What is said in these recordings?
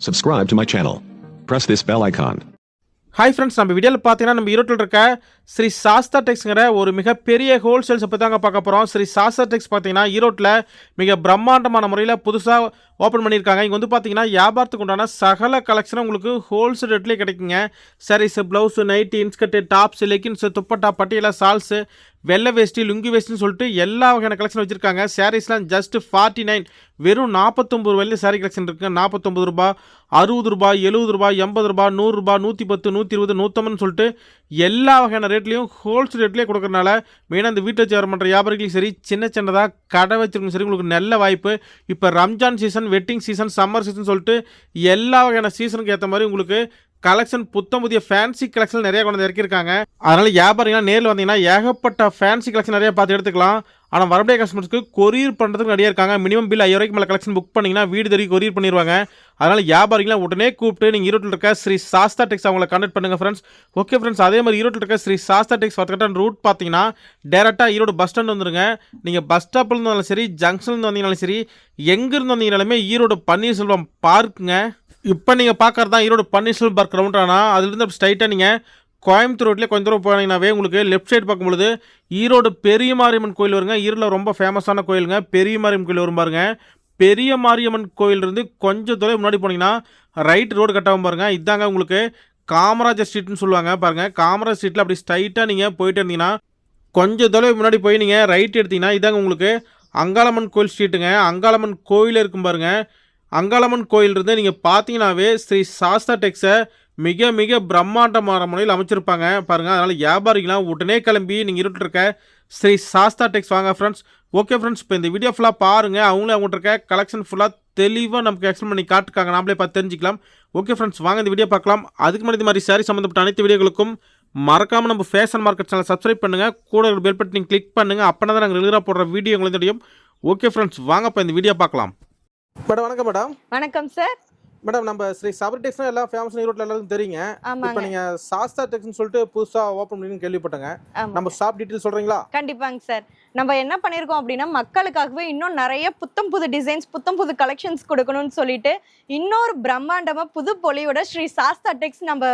Subscribe to my channel. Press this bell icon. Hi friends நம்ம வீடியோவில் பார்த்தீங்கன்னா நம்ம ஈரோட்டில் இருக்க ஸ்ரீ சாஸ்தா டெக்ஸ்ங்கிற ஒரு மிகப்பெரிய ஹோல்சேல்ஸை பற்றி தாங்க பார்க்க போகிறோம் ஸ்ரீ சாஸ்தா டெக்ஸ் பார்த்தீங்கன்னா ஈரோட்டில் மிக பிரம்மாண்டமான முறையில் புதுசாக ஓப்பன் பண்ணியிருக்காங்க. இங்கே வந்து பார்த்தீங்கன்னா வியாபாரத்துக்கு உண்டான சகல கலெக்ஷனும் உங்களுக்கு ஹோல்சேல் ரேட்லேயே கிடைக்குங்க. Saris blouse nighty inskirt tops leggings dupatta Patiala shawls வெள்ளை வேஷ்டி லுங்கி வேஷ்டின்னு சொல்லிட்டு எல்லா வகையான கலெக்ஷன் வச்சுருக்காங்க. சாரீஸ்லாம் ஜஸ்ட் ஃபார்ட்டி நைன் வெறும் நாற்பத்தொம்பது ரூபாயிலே சாரீ கலெக்ஷன் இருக்குது நாற்பத்தொம்பது ரூபாய் அறுபது ரூபாய் எழுபது ரூபாய் எண்பது ரூபாய் நூறுரூபா நூற்றி பத்து நூற்றி இருபது நூற்றம்பதுன்னு சொல்லிட்டு எல்லா வகையான ரேட்லேயும் ஹோல்சேல் ரேட்லேயே கொடுக்கறனால மெயினாக இந்த வீட்டை வச்சு பண்ணுற வியாபாரிகளுக்கும் சரி சின்ன சின்னதாக கடை வச்சிருக்கும் சரி உங்களுக்கு நல்ல வாய்ப்பு. இப்போ Ramzan season wedding season summer season சொல்லிட்டு எல்லா வகையான சீசனுக்கு ஏற்ற மாதிரி உங்களுக்கு கலெக்ஷன் புத்தம் புதிய ஃபேன்சி கலெக்ஷன் நிறைய கொண்டு வந்து இறக்கியிருக்காங்க. அதனால வியாபாரிகள்லாம் நேரில் வந்தீங்கன்னா ஏகப்பட்ட ஃபேன்சி கலெக்ஷன் நிறைய பார்த்து எடுத்துக்கலாம். ஆனால் வரக்கூடிய கஸ்டமர்ஸ்க்கு கொரியர் பண்ணுறதுக்கு நிறைய இருக்காங்க. மினிமம் பில் ஐயாயிரம் ரூபாய்க்கு மேலே கலெக்ஷன் புக் பண்ணிங்கன்னா வீடு தெரிய கொரியர் பண்ணிடுவாங்க அதனால் வியாபாரிகளாம் உடனே கூப்பிட்டு நீங்கள் ஈரோட்டில் இருக்க ஸ்ரீ சாஸ்தா டெக்ஸ் அவங்களை கண்டக்ட் பண்ணுங்கள் ஃப்ரெண்ட்ஸ் ஓகே ஃப்ரெண்ட்ஸ் அதே மாதிரி ஈரோட்டில் இருக்க ஸ்ரீ சாஸ்தா டெக்ஸ் வரக்கட்டான ரூட் பார்த்தீங்கன்னா டேரெக்டாக ஈரோடு பஸ் ஸ்டாண்ட் வந்துருங்க. நீங்கள் பஸ் ஸ்டாப்லேருந்து வந்தாலும் சரி ஜங்ஷன்லேருந்து வந்தீங்கனாலும் சரி எங்கேருந்து வந்தீங்கனாலுமே ஈரோடு பன்னீர்செல்வம் பார்க்குங்க இப்போ நீங்கள் பார்க்குறது தான் ஈரோடு பன்னீர்செல்வம் பார்க் ரவுண்டானா அதுலேருந்து ஸ்ட்ரைட்டாக நீங்கள் கோயம்புத்தூர் ரோட்லேயே கொஞ்சம் தூரம் போனீங்கன்னாவே உங்களுக்கு லெஃப்ட் சைடு பார்க்கும்பொழுது ஈரோடு பெரிய மாரியம்மன் கோயில் வருங்க. ஈரோடு ரொம்ப ஃபேமஸான கோயிலுங்க. பெரிய மாரியம்மன் கோயில் வரும் பாருங்க. பெரிய மாரியம்மன் கோயிலிருந்து கொஞ்சம் தூரம் முன்னாடி போனீங்கன்னா ரைட் ரோடு கட்டாகவும் பாருங்கள் இதாங்க உங்களுக்கு காமராஜர் ஸ்ட்ரீட்னு சொல்லுவாங்க பாருங்க. காமராஜர் ஸ்ட்ரீட்டில் அப்படி ஸ்ட்ரைட்டாக நீங்கள் போயிட்டு இருந்தீங்கன்னா கொஞ்சம் தொலைவு முன்னாடி போய் நீங்கள் ரைட் எடுத்தீங்கன்னா இதாங்க உங்களுக்கு அங்காளம்மன் கோயில் ஸ்ட்ரீட்டுங்க அங்காளம்மன் கோயில் இருக்கும் பாருங்கள் அங்காளம்மன் கோயிலிருந்து நீங்கள் பார்த்தீங்கன்னாவே ஸ்ரீ சாஸ்தா டெக்ஸை மிக மிக பிரம்மாண்டமான முறையில் அமைச்சிருப்பாங்க. பாருங்கள் அதனால் வியாபாரிகளாம் உடனே கிளம்பி நீங்கள் இருட்டு இருக்க ஸ்ரீ சாஸ்தா டெக்ஸ் வாங்க ஃப்ரெண்ட்ஸ் ஓகே ஃப்ரெண்ட்ஸ் இப்போ இந்த வீடியோ ஃபுல்லாக பாருங்கள் அவங்களே அவங்கள்ட்ட இருக்க கலெக்ஷன் ஃபுல்லாக தெளிவாக நமக்கு எக்ஸ்பிளைன் பண்ணி காட்டுக்காங்க நாமளே பார்த்து தெரிஞ்சிக்கலாம். ஓகே ஃப்ரெண்ட்ஸ் வாங்க இந்த வீடியோ பார்க்கலாம். அதுக்கு முன்னாடி இந்த மாதிரி சாரி சம்மந்தப்பட்ட அனைத்து வீடியோகளுக்கும் மறக்காமல் நம்ம ஃபேஷன் மார்க்கெட் சேனல் சப்ஸ்கிரைப் பண்ணுங்கள் கூட ஒரு பெல் பட்டன் கிளிக் பண்ணுங்கள் அப்போனா தான் நாங்கள் ரெகுலராக போடுற வீடியோ உங்களுக்கு தெரியும். ஓகே ஃப்ரெண்ட்ஸ் வாங்க இப்போ இந்த வீடியோ பார்க்கலாம். மேடம் வணக்கம் மேடம். வணக்கம் சார் மேடம் நம்ம ஸ்ரீ சபரி டெக்ஸ்னா எல்லா ஃபேமஸ் ஈரோட்டில் எல்லாருக்கும் தெரியுங்க. இப்போ நீங்கள் சாஸ்தா டெக்ஸ்னு சொல்லிட்டு புதுசாக ஓப்பன் பண்ணி கேள்விப்பட்டேங்க. நம்ம ஷாப் டீட்டெயில் சொல்கிறீங்களா கண்டிப்பாங்க சார் நம்ம என்ன பண்ணியிருக்கோம் அப்படின்னா மக்களுக்காகவே இன்னும் நிறைய புத்தம் புது டிசைன்ஸ் புத்தம் புது கலெக்ஷன்ஸ் கொடுக்கணும்னு சொல்லிட்டு இன்னொரு பிரம்மாண்டமா புது பொலியோட ஸ்ரீ சாஸ்தா டெக்ஸ் நம்ம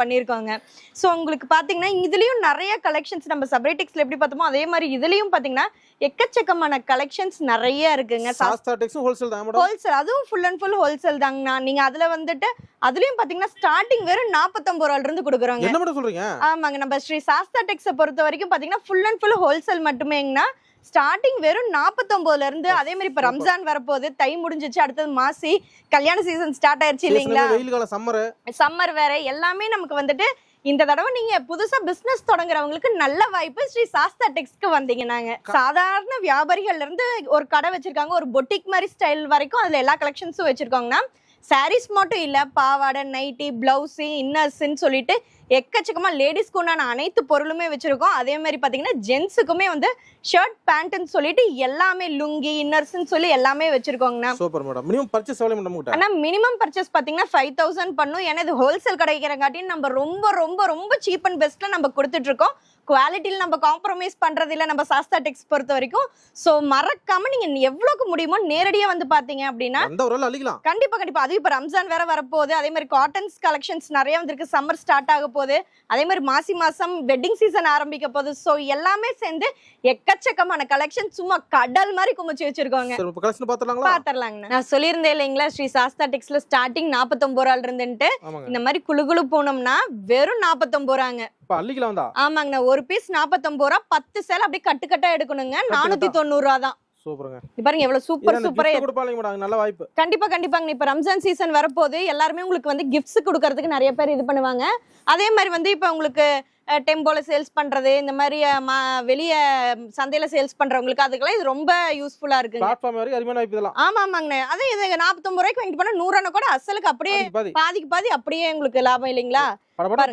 பண்ணியிருக்கோங்க ஸோ உங்களுக்கு பார்த்தீங்கன்னா இதுலேயும் நிறைய கலெக்ஷன்ஸ் நம்ம சப்ரேடெக்ஸ்ல எப்படி பார்த்தோமோ அதே மாதிரி இதுலேயும் பார்த்தீங்கன்னா எக்கச்சக்கமான கலெக்ஷன்ஸ் நிறைய இருக்குங்க. ஹோல்சேல் தான் ஹோல்சேல் அதுவும் ஃபுல் அண்ட் ஃபுல் ஹோல்சேல் தாங்கண்ணா நீங்க அதுல வந்துட்டு அதுலயும் பாத்தீங்கன்னா ஸ்டார்டிங் வெறும் நாற்பத்தொம்பது ரூபால இருந்து கொடுக்குறோங்க. என்ன மேடம் சொல்கிறீங்க ஆமாங்க நம்ம ஸ்ரீ சாஸ்தா டெக்ஸை பொறுத்த வரைக்கும் பாத்தீங்கன்னா ஃபுல் அண்ட் ஃபுல் ஹோல்சேல் மட்டுமேங்கண்ணா ஸ்டார்டிங் வெறும் நாற்பத்தொன்பதுல இருந்து அதே மாதிரி இப்ப ரம்ஜான் வரப்போகுது தை முடிஞ்சிச்சு அடுத்தது மாசி கல்யாண சீசன் ஸ்டார்ட் ஆயிருச்சு இல்லைங்களா? சம்மர் சம்மர் வேற எல்லாமே நமக்கு வந்துட்டு இந்த தடவை நீங்க புதுசா பிசினஸ் தொடங்குறவங்களுக்கு நல்ல வாய்ப்பு ஸ்ரீ சாஸ்தா டெக்ஸ்க்கு வந்தீங்க நாங்க. சாதாரண வியாபாரிகள்ல இருந்து ஒரு கடை வச்சிருக்காங்க ஒரு பொட்டிக் மாதிரி ஸ்டைல் வரைக்கும் அதுல எல்லா கலெக்ஷன்ஸும் வச்சிருக்காங்கன்னா சாரீஸ் மட்டும் இல்ல பாவாடை நைட்டி பிளவுஸு இன்னர்ஸ்ன்னு சொல்லிட்டு எக்கச்சக்கமா லேடிஸ்க்கு உண்டான அனைத்து பொருளுமே வச்சிருக்கோம். அதே மாதிரி பாத்தீங்கன்னா ஜென்ஸுக்குமே வந்து ஷர்ட் பேண்ட்னு சொல்லிட்டு எல்லாமே லுங்கி இன்னர்ஸ்ன்னு சொல்லி எல்லாமே வச்சிருக்கோங்கண்ணா. Super madam. மினிமம் பர்ச்சேஸ் எவ்வளோ மேடம் கிட்ட ஆனா மினிமம் பர்ச்சேஸ் பாத்தீங்கன்னா ஃபைவ் தௌசண்ட் பண்ணும். ஏன்னா இது ஹோல்சேல் கிடைக்கிறங்காட்டியும் நம்ம ரொம்ப ரொம்ப ரொம்ப சீப் அண்ட் பெஸ்ட்ல நம்ம கொடுத்துட்டு இருக்கோம். குவாலிட்டியில் நம்ம காம்ப்ரமைஸ் பண்றது இல்ல நம்ம சாஸ்தா டெக்ஸ் பொறுத்த வரைக்கும். ஸோ மறக்காம நீங்க எவ்வளவுக்கு முடியுமோ நேரடியா வந்து பாத்தீங்க அப்படின்னா அந்த ஒரு அழிக்கலாம். கண்டிப்பா கண்டிப்பா. அது இப்ப ரம்ஜான் வேற வரப்போகுது. அதே மாதிரி காட்டன்ஸ் கலெக்ஷன்ஸ் நிறைய வந்திருக்கு. சம்மர் ஸ்டார்ட் ஆக போகுது. அதே மாதிரி மாசி மாசம் வெட்டிங் சீசன் ஆரம்பிக்க போகுது. ஸோ எல்லாமே சேர்ந்து எக்கச்சக்கமான கலெக்ஷன் சும்மா கடல் மாதிரி குமிச்சு வச்சிருக்கோங்க. பாத்திரலாங்கண்ணா நான் சொல்லியிருந்தேன் இல்லைங்களா ஸ்ரீ சாஸ்தா டெக்ஸ்ல ஸ்டார்டிங் நாற்பத்தொம்பது ரூபால இருந்துட்டு இந்த மாதிரி குழு குழு போனோம்னா வெறும் நாற்பத்தொம்பது ரூபாங்க இப்போ அள்ளிக்கலாம் தான் ஆமாங்கண்ணா ஒரு பீஸ் நாற்பத்தொம்பது ரூபா பத்து சேலை அப்படியே கட்டு கட்டா எடுக்கணுங்க. நானூத்தி தொண்ணூறு ரூபா தான். சூப்பருங்க. பாருங்க எவ்வளவு சூப்பர் சூப்பரா கொடுப்பாங்க மேடம் நல்ல வாய்ப்பு. கண்டிப்பா கண்டிப்பாங்க இப்ப ரம்ஜான் சீசன் வரப்போது எல்லாருமே உங்களுக்கு வந்து கிஃப்ட்ஸ் கொடுக்கறதுக்கு நிறைய பேர் இது பண்ணுவாங்க. அதே மாதிரி வந்து இப்ப உங்களுக்கு டெம்போல சேல்ஸ் பண்றது இந்த மாதிரி வெளிய சந்தையில சேல்ஸ் பண்றவங்களுக்கு அதுக்கெல்லாம் இது ரொம்ப யூஸ்ஃபுல்லா இருக்குங்க. பிளாட்ஃபார்ம் வரைக்கும் வாய்ப்பு இதெல்லாம். ஆமா ஆமாங்கண்ணே அதே இது நாற்பத்தொம்பது ரூபாய்க்கு வாங்கிட்டு போனா நூறான கூட அசலுக்கு அப்படியே பாதி பாதி. பாதிக்கு பாதி அப்படியே உங்களுக்கு லாபம் இல்லைங்களா?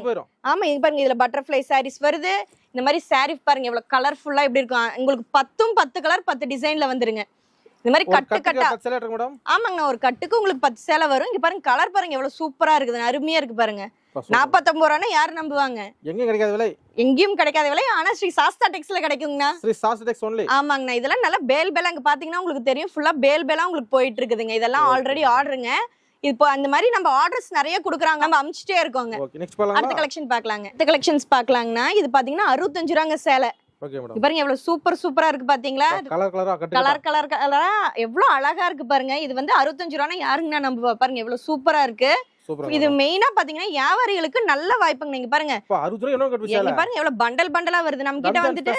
போயிடும் ஆமா இது பாருங்க இதுல பட்டர்ஃப்ளை சாரீஸ் வருது. இந்த மாதிரி saree பாருங்க எவ்வளவு கலர்ஃபுல்லா எப்படி இருக்கும். உங்களுக்கு பத்தும் பத்து கலர் பத்து டிசைன்ல வந்துருங்க. இந்த மாதிரி கட்டு கட்டா ஆமாங்கண்ணா ஒரு கட்டுக்கு உங்களுக்கு பத்து சேலை வரும். இங்க பாருங்க கலர் பாருங்க எவ்வளவு சூப்பரா இருக்குது அருமையா இருக்கு பாருங்க. நாற்பத்தொன்பது ரூபானா யாரு நம்புவாங்க? எங்கேயும் கிடைக்காத விலை. எங்கேயும் கிடைக்காத விலை. ஆனா ஸ்ரீ சாஸ்தா டெக்ஸ்ல கிடைக்குங்கண்ணா. ஸ்ரீ சாஸ் டெக்ஸ் ஒன்லி ஆமாங்கண்ணா. இதெல்லாம் நல்லா பேல் பேலா அங்க பாத்தீங்கன்னா உங்களுக்கு தெரியும். ஃபுல்லா பேல் பேலா உங்களுக்கு போயிட்டு இருக்குதுங்க இதெல்லாம். ஆல்ரெடி ஆர்டருங்க இப்போ அந்த மாதிரி நம்ம ஆர்டர்ஸ் நிறைய குடுக்குறாங்க. நம்ம அமிச்சிட்டே இருக்கோங்க. அடுத்த கலெக்ஷன் பார்க்கலாங்க அடுத்த கலெக்ஷன்ஸ் பார்க்கலாங்கன்னா இது பாத்தீங்கன்னா அறுபத்தஞ்சு ரூபாங்க சேலை பாருங்க எவ்வளவு சூப்பர் சூப்பரா இருக்கு பாத்தீங்களா? கலர் கலரா கலர் எவ்வளவு அழகா இருக்கு பாருங்க. இது வந்து அறுபத்தஞ்சு ரூபானா யாருங்கண்ணா நம்ம பாருங்க எவ்வளவு சூப்பரா இருக்கு. இது மெயினா பாத்தீங்கன்னா வியாபாரிகளுக்கு நல்ல வாய்ப்புங்க. நீங்க பாருங்க. சேலை? பாருங்க எவ்வளவு பண்டல் பண்டலா வருது. நம்ம கிட்ட வந்துட்டு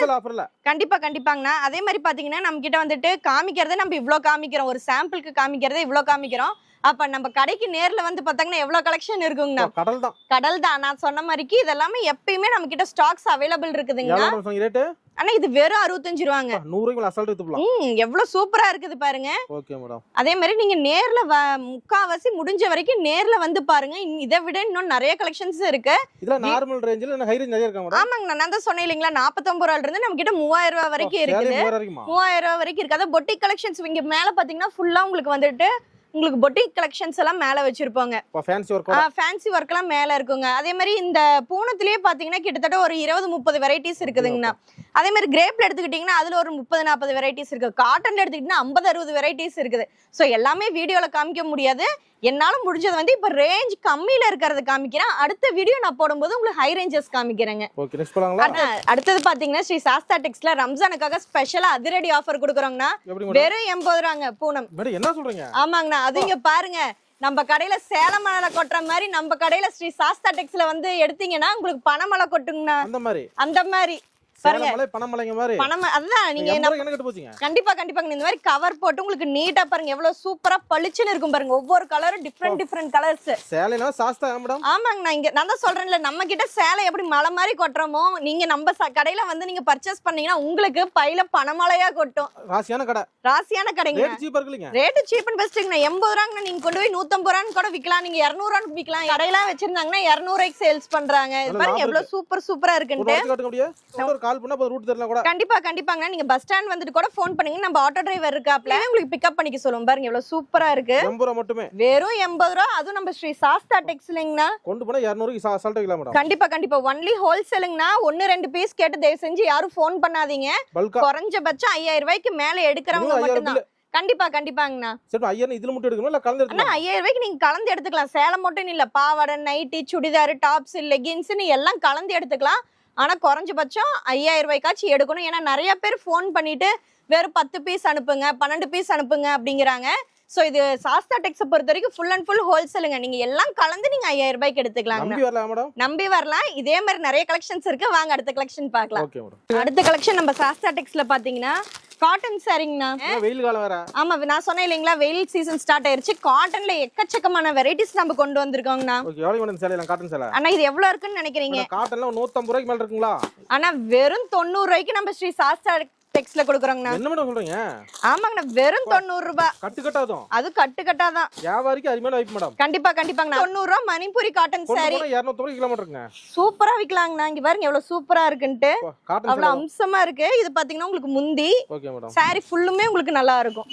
கண்டிப்பா கண்டிப்பாங்கண்ணா. அதே மாதிரி பாத்தீங்கன்னா நம்ம கிட்ட வந்துட்டு காமிக்கிறத நம்ம இவ்ளோ காமிக்கிறோம். ஒரு சாம்பிளுக்கு காமிக்கிறத இவ்ளோ காமிக்கிறோம். அப்ப நம்ம கடைக்கு நேர்ல வந்து பாத்தாங்கன்னா எவ்வளவு கலெக்ஷன் இருக்குங்கண்ணா? கடல் தான் கடல் தான் நான் சொன்ன மாதிரிக்கு இதெல்லாமே எப்பயுமே நம்ம கிட்ட ஸ்டாக்ஸ் அவைலபிள் ரேட்டு ஆனா இது வெறும் அறுபத்தஞ்சு ரூபாங்க. நூறு ரூபாய்க்கு அசால்ட் எடுத்துக்கலாம். ம் எவ்வளவு சூப்பரா இருக்குது பாருங்க. ஓகே மேடம் அதே மாதிரி நீங்க நேர்ல முக்காவாசி முடிஞ்ச வரைக்கும் நேர்ல வந்து பாருங்க. இதை விட இன்னும் நிறைய கலெக்ஷன்ஸ் இருக்கு. இதுல நார்மல் ரேஞ்சில் என்ன ஹை ரேஞ்ச் நிறைய இருக்கா மேடம் ஆமாங்க நான் தான் சொன்னேன் இல்லைங்களா நாற்பத்தொன்பது ரூபாயில இருந்து நம்ம கிட்ட மூவாயிரம் ரூபாய் வரைக்கும் இருக்குது. மூவாயிரம் வரைக்குமா? மூவாயிரம் ரூபாய் வரைக்கும் இருக்கு. அதான் பொட்டிக் கலெக்ஷன்ஸ் இங்க மேல பாத்தீங்கன்னா ஃபுல்லா உங்களுக்கு வந்துட்டு உங்களுக்கு பொட்டிக் கலெக்ஷன்ஸ் எல்லாம் மேல வச்சிருப்பாங்க. இப்போ ஃபேன்சி ஒர்க் ஃபேன்சி ஒர்க் எல்லாம் மேல இருக்குங்க. அதே மாதிரி இந்த பூனத்திலேயே பாத்தீங்கன்னா கிட்டத்தட்ட ஒரு இருபது முப்பது வெரைட்டிஸ் இருக்குதுங்கண்ணா. அதே மாதிரி கிரேப்ல எடுத்துக்கிட்டீங்கன்னா அதுல ஒரு முப்பது நாற்பது வெரைட்டிஸ் இருக்கு. காட்டன்ல எடுத்துக்கிட்டீங்கன்னா ஐம்பது அறுபது வெரைட்டிஸ் இருக்குது. ஸோ எல்லாமே வீடியோல காமிக்க முடியாது. என்னால முடிஞ்சது வந்து இப்ப ரேஞ்ச் கம்மியில இருக்கிறது காமிக்கிறேன். அடுத்த வீடியோ நான் போடும்போது உங்களுக்கு ஹை ரேஞ்சஸ் காமிக்கிறேங்க. அடுத்தது பாத்தீங்கன்னா ஸ்ரீ சாஸ்தா டெக்ஸ்ல ரம்ஜானுக்காக ஸ்பெஷலா அதிரடி ஆஃபர் கொடுக்குறோங்கண்ணா. வெறும் எண்பது ரூபாங்க பூனம் என்ன சொல்றீங்க? ஆமாங்கண்ணா. அது இங்க பாருங்க. நம்ம கடையில சேலம் மலை கொட்டுற மாதிரி நம்ம கடையில ஸ்ரீ சாஸ்தா டெக்ஸ்ல வந்து எடுத்தீங்கன்னா உங்களுக்கு பணமலை கொட்டுங்கண்ணா. அந்த மாதிரி? அந்த மாதிரி. பாருங்க பனமலைங்க மாதிரி. அதுதான் நீங்க போச்சுங்க? கண்டிப்பா கண்டிப்பாங்க இந்த மாதிரி கவர் போட்டு உங்களுக்கு நீட்டா பாருங்க எவ்வளவு சூப்பரா பளிச்சுன்னு இருக்கும் பாருங்க. ஒவ்வொரு கலரும் டிஃப்ரெண்ட் டிஃப்ரெண்ட் கலர்ஸ் சேலைனா சாஸ்தா மேடம் ஆமாங்க நான் இங்க நான் தான் சொல்றேன்ல நம்ம கிட்ட சேலை எப்படி மலை மாதிரி கொட்டுறோமோ நீங்க நம்ம கடையில வந்து நீங்க பர்ச்சேஸ் பண்ணீங்கன்னா உங்களுக்கு பையில பணமழையா கொட்டும். ராசியான கடை. ராசியான கடைங்க. ரேட் சீப்பா சீப் அண்ட் பெஸ்ட்டுங்கண்ணா எண்பது நீங்க கொண்டு போய் நூத்தம்பது ரூபான்னு கூட விற்கலாம் நீங்க இரநூறுவான்னு விற்கலாம் கடையெல்லாம் வச்சிருந்தாங்கன்னா இரநூறுவாய்க்கு சேல்ஸ் பண்றாங்க. இது பாருங்க எவ்வளவு சூப்பர் சூப்பரா இருக்குன்ட்டு. கால் பண்ணா போதும் ரூட் தெரியல கூட. கண்டிப்பா கண்டிப்பாங்கண்ணா நீங்க பஸ் ஸ்டாண்ட் வந்துட்டு கூட ஃபோன் பண்ணீங்க நம்ம ஆட்டோ டிரைவர் இருக்காப்ல உங்களுக்கு பிக்கப் பண்ணிக்க சொல்லுவோம். பாருங்க எவ்வளவு சூப்பரா இருக்கு. எண்பது ரூபா மட்டுமே. வெறும் எண்பது ரூபா. அதுவும் நம்ம ஸ்ரீ சாஸ்தா டெக்ஸ்லிங்கண்ணா கொண்டு போனா இரநூறுக்கு அசால்ட் வைக்கலாம் மேடம் கண்டிப்பா கண்டிப்பா. ஒன்லி ஹோல்சேலுங்கண்ணா ஒன்னு ரெண்டு பீஸ் கேட்டு தயவு செஞ்சு யாரும் ஃபோன் பண்ணாதீங்க. குறைஞ்சபட்சம் ஐயாயிரம் ரூபாய்க்கு மேல எடுக்கிறவங்க மட்டும்தான். கண்டிப்பா கண்டிப்பாங்கண்ணா. சரி ஐயாயிரம் இதுல மட்டும் எடுக்கணும் இல்ல கலந்து எடுத்துக்கலாம்? ஐயாயிரம் ரூபாய்க்கு நீங்க கலந்து எடுத்துக்கலாம். சேலம் மட்டும் இல்ல. பாவாடை நைட்டி சுடிதார் டாப்ஸ் லெகின்ஸ்னு எல்லாம் கலந்து எடுத்துக்கலாம். ஆனால் குறைஞ்சபட்சம் ஐயாயிரம் ரூபாய்க்காச்சும் எடுக்கணும். ஏன்னா நிறைய பேர் ஃபோன் பண்ணிட்டு வெறும் பத்து பீஸ் அனுப்புங்க பன்னெண்டு பீஸ் அனுப்புங்க அப்படிங்கிறாங்க. சோ இது சாஸ்தா டெக்ஸை பொறுத்த வரைக்கும் ஃபுல் அண்ட் ஃபுல் ஹோல்சேலுங்க நீங்க எல்லாம் கலந்து நீங்க ஐயாயிரம் ரூபாய்க்கு எடுத்துக்கலாங்க. நம்பி வரலாம் மேடம் நம்பி வரலாம் இதே மாதிரி நிறைய கலெக்ஷன்ஸ் இருக்கு. வாங்க அடுத்த கலெக்ஷன் பார்க்கலாம். அடுத்த கலெக்ஷன் நம்ம சாஸ்தா டெக்ஸ்ல பாத்தீங்கன்னா காட்டன் சாரிங்கண்ணா வெயில் காலம் வேற? ஆமா நான் சொன்னேன் இல்லைங்களா வெயில் சீசன் ஸ்டார்ட் ஆயிருச்சு. காட்டன்ல எக்கச்சக்கமான வெரைட்டிஸ் நம்ம கொண்டு வந்திருக்கோங்கண்ணா. ஓகே எவ்வளவு மேடம் சேலை காட்டன் சேலை ஆனா இது எவ்வளவு இருக்குன்னு நினைக்கிறீங்க? காட்டன்ல நூத்தம்பது ரூபாய்க்கு மேல இருக்குங்களா? ஆனா வெறும் தொண்ணூறு ரூபாய்க்கு நம்ம ஸ்ரீ சாஸ்தா டெக்ஸ்ல கொடுக்குறோங்கண்ணா. என்ன மேடம் சொல்றீங்க? ஆமாங்கண்ணா வெறும் தொண்ணூறு ரூபாய் கட்டு கட்டாதும். அது கட்டு கட்டாதான். வியாபாரிக்கு அருமையான வாய்ப்பு மேடம். கண்டிப்பா கண்டிப்பாங்கண்ணா. தொண்ணூறு ரூபாய் மணிப்பூரி காட்டன் சாரி இரநூத்தம்பது கிலோமீட்டருங்க. சூப்பரா விக்கலாங்கண்ணா. இங்க பாருங்க எவ்வளவு சூப்பரா இருக்குன்ட்டு. அவ்வளவு அம்சமா இருக்கு. இது பாத்தீங்கன்னா உங்களுக்கு முந்தி. சாரி ஃபுல்லுமே உங்களுக்கு நல்லா இருக்கும்.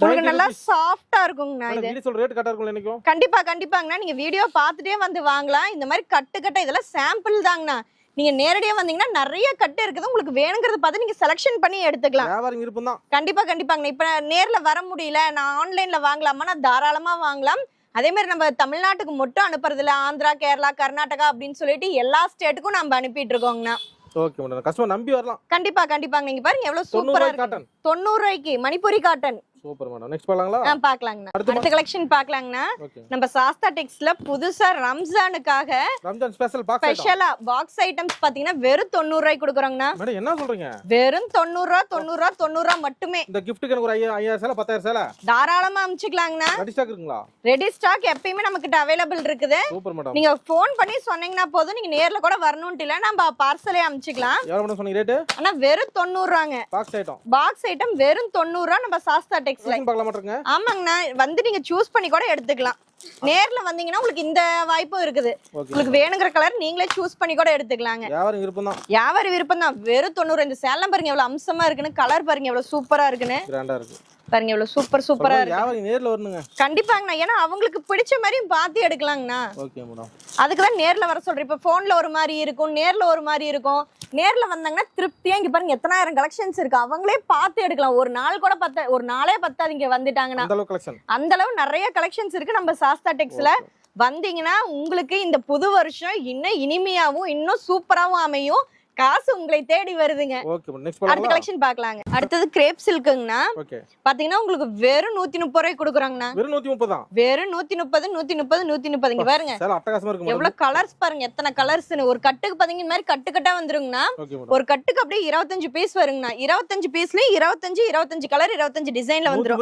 உங்களுக்கு நல்லா சாஃப்டா இருக்குங்கண்ணா இது. வீடு சொல்ற ரேட் கரெக்டா இருக்கும் நினைக்கும் கண்டிப்பா கண்டிப்பாங்கண்ணா. நீங்க வீடியோ பார்த்துட்டே வந்து வாங்கலாம். இந்த மாதிரி கட்டு கட்ட இதெல்லாம் சாம்பிள் தாங்கண்ணா. நீங்க நேரடியா வந்தீங்கன்னா நிறைய கட்டு இருக்குது. உங்களுக்கு வேணுங்கிறத பார்த்து நீங்க செலக்ஷன் பண்ணி எடுத்துக்கலாம். வியாபாரம் விருப்பம் தான் கண்டிப்பா கண்டிப்பாங்கண்ணா. இப்ப நேர்ல வர முடியல. நான் ஆன்லைன்ல வாங்கலாமா? நான் தாராளமா வாங்கலாம். அதே மாதிரி நம்ம தமிழ்நாட்டுக்கு மட்டும் அனுப்புறது இல்ல. ஆந்திரா கேரளா கர்நாடகா அப்படின்னு சொல்லிட்டு எல்லா ஸ்டேட்டுக்கும் நம்ம அனுப்பிட்டு இருக்கோங்கண்ணா. ஓகே மேடம் கஸ்டமர் நம்பி வரலாம். கண்டிப்பா கண்டிப்பாங்க நீங்க பாருங்க எவ்வளவு சூப்பரா இருக்கு. தொண்ணூறு ரூபாய்க்கு. Manipuri cotton super madam. Next போலாங்களா ஆ பாக்கலாங்கண்ணா அடுத்து கலெக்ஷன் பாக்கலாங்கண்ணா ஓகே நம்ம சாஸ்தா டெக்ஸ்ல புதுசா ரம்ஜானுக்காக ரம்ஜான் ஸ்பெஷல் பாக்ஸ் ஸ்பெஷலா பாக்ஸ் ஐட்டம்ஸ் பாத்தீங்கன்னா வெறும் தொண்ணூறு ரூபாய்க்கு கொடுக்குறோங்கண்ணா. மேடம் என்ன சொல்றீங்க? வெறும் தொண்ணூறு ரூபா தொண்ணூறு ரூபா தொண்ணூறு ரூபா மட்டுமே. இந்த கிஃப்ட்டுக்கு எனக்கு ஒரு ஐயா ஐயாயிரம் சேலை பத்தாயிரம் சேலை. தாராளமா அனுப்பிச்சுக்கலாங்கண்ணா ரெடி ஸ்டாக் இருக்குங்களா? ரெடி ஸ்டாக் எப்பயுமே நம்ம கிட்ட அவைலபிள் இருக்குது. Super madam. நீங்க ஃபோன் பண்ணி சொன்னீங்கன்னா போதும். நீங்க நேர்ல கூட வரணும்ட்டு இல்ல. நம்ம பார்சலே அனுப்பிச்சுக்கலாம் எவ்வளவு மேடம் சொன்னீங்க ரேட்டு ஆனா வெறும் தொண்ணூறு ரூபாங்க. பாக்ஸ் ஐட்டம் பாக்ஸ் ஐட்டம் வெறும் தொண்ணூறு ரூபா நம்ம சாஸ்தா டெக்ஸ்ல பார்க்கலாம் மாட்டேங்க ஆமாங்கண்ணா. வந்து நீங்க சூஸ் பண்ணி கூட எடுத்துக்கலாம். நேர்ல வந்தீங்கன்னா உங்களுக்கு இந்த வாய்ப்பும் இருக்குது. உங்களுக்கு வேணுங்கிற கலர் நீங்களே சூஸ் பண்ணி கூட எடுத்துக்கலாங்க. வியாபாரம் விருப்பம் தான் வியாபாரி விருப்பம் தான் வெறும் தொண்ணூறு இந்த சேலம் பாருங்க எவ்வளவு அம்சமா இருக்குன்னு கலர் பாருங்க எவ்வளவு சூப்பரா இருக்குன்னு. கிராண்டா இருக்கு. பாருங்க இவ்வளவு சூப்பர் சூப்பரா இருக்கு. நேர்ல வரணுங்க. கண்டிப்பாங்கண்ணா. ஏன்னா அவங்களுக்கு பிடிச்ச மாதிரி பார்த்து எடுக்கலாங்கண்ணா. Okay madam. அதுக்கு தான் நேர்ல வர சொல்றேன். இப்போ ஃபோன்ல ஒரு மாதிரி இருக்கும் நேர்ல ஒரு மாதிரி இருக்கும். நேர்ல வந்தாங்கன்னா திருப்தியா இங்க பாருங்க எத்தனாயிரம் கலெக்ஷன்ஸ் இருக்கு. அவங்களே பார்த்து எடுக்கலாம். ஒரு நாள் கூட பத்த ஒரு நாளே பத்தாது இங்க வந்துட்டாங்கன்னா. அந்த அளவு நிறைய கலெக்ஷன்ஸ் இருக்கு நம்ம சாஸ்தா டெக்ஸ்ல. வந்தீங்கன்னா உங்களுக்கு இந்த புது வருஷம் இன்னும் இனிமையாவும் இன்னும் சூப்பராவும் அமையும். காசு உங்களை தேடி வருதுங்க. அடுத்த கலெக்ஷன் பார்க்கலாங்க. அடுத்தது கிரேப் சில்க்குங்கண்ணா பாத்தீங்கன்னா உங்களுக்கு வெறும் நூத்தி முப்பது ரூபாய் கொடுக்குறாங்கண்ணா. வெறும் நூத்தி முப்பது வெறும் நூத்தி முப்பது நூத்தி முப்பது நூத்தி முப்பது இங்க பாருங்க எவ்வளவு கலர்ஸ் பாருங்க. எத்தனை கலர்ஸ்னு ஒரு கட்டுக்கு பாத்தீங்க இந்த மாதிரி கட்டு கட்டா வந்துருங்கண்ணா. ஒரு கட்டுக்கு அப்படியே இருபத்தஞ்சு பீஸ் வருங்கண்ணா. இருபத்தஞ்சு பீஸ்லயும் இருபத்தஞ்சு இருபத்தஞ்சு கலர் இருபத்தஞ்சு டிசைன்ல வந்துரும்.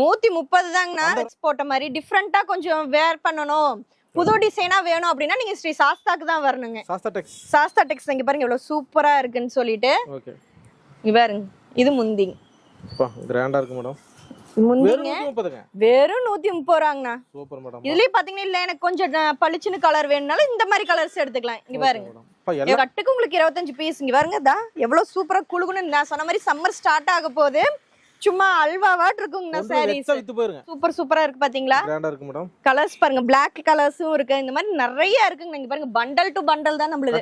நூத்தி முப்பது தாங்கண்ணா போட்ட மாதிரி டிஃப்ரெண்டா கொஞ்சம் வேர் பண்ணணும். புது டிசைனா வேணும் அப்படின்னா நீங்க ஸ்ரீ சாஸ்தாக்கு தான் வரணுங்க. சாஸ்தா டெக்ஸ். சாஸ்தா டெக்ஸ் இங்க பாருங்க எவ்வளவு சூப்பரா இருக்குன்னு சொல்லிட்டு. ஓகே. இங்க பாருங்க இது முந்திங் கிராண்டா இருக்கு மேடம். முந்திங்க. வெறும் நூத்தி முப்பது ரூபாங்கண்ணா சூப்பர் மேடம். இதுலயே பாத்தீங்கன்னா இல்ல எனக்கு கொஞ்சம் பளிச்சுன்னு கலர் வேணும்னாலும் இந்த மாதிரி கலர்ஸ் எடுத்துக்கலாம். இங்க பாருங்க. கட்டுக்கு உங்களுக்கு இருபத்தஞ்சு பீஸ் இங்க பாருங்க தா எவ்வளவு சூப்பரா குழுகுன்னு நான் சொன்ன மாதிரி சம்மர் ஸ்டார்ட் ஆக போகுது. சும்மா அல்வாவாட் இருக்குங்கண்ணா சாரீஸ் சூப்பர் சூப்பரா இருக்கு பாத்தீங்களா? கிராண்டா இருக்கு மேடம் கலர்ஸ் பாருங்க பிளாக் கலர்ஸும் இருக்கு. இந்த மாதிரி நிறைய இருக்குங்க. இங்க பாருங்க பண்டல் டு பண்டல் தான் நம்மளுது.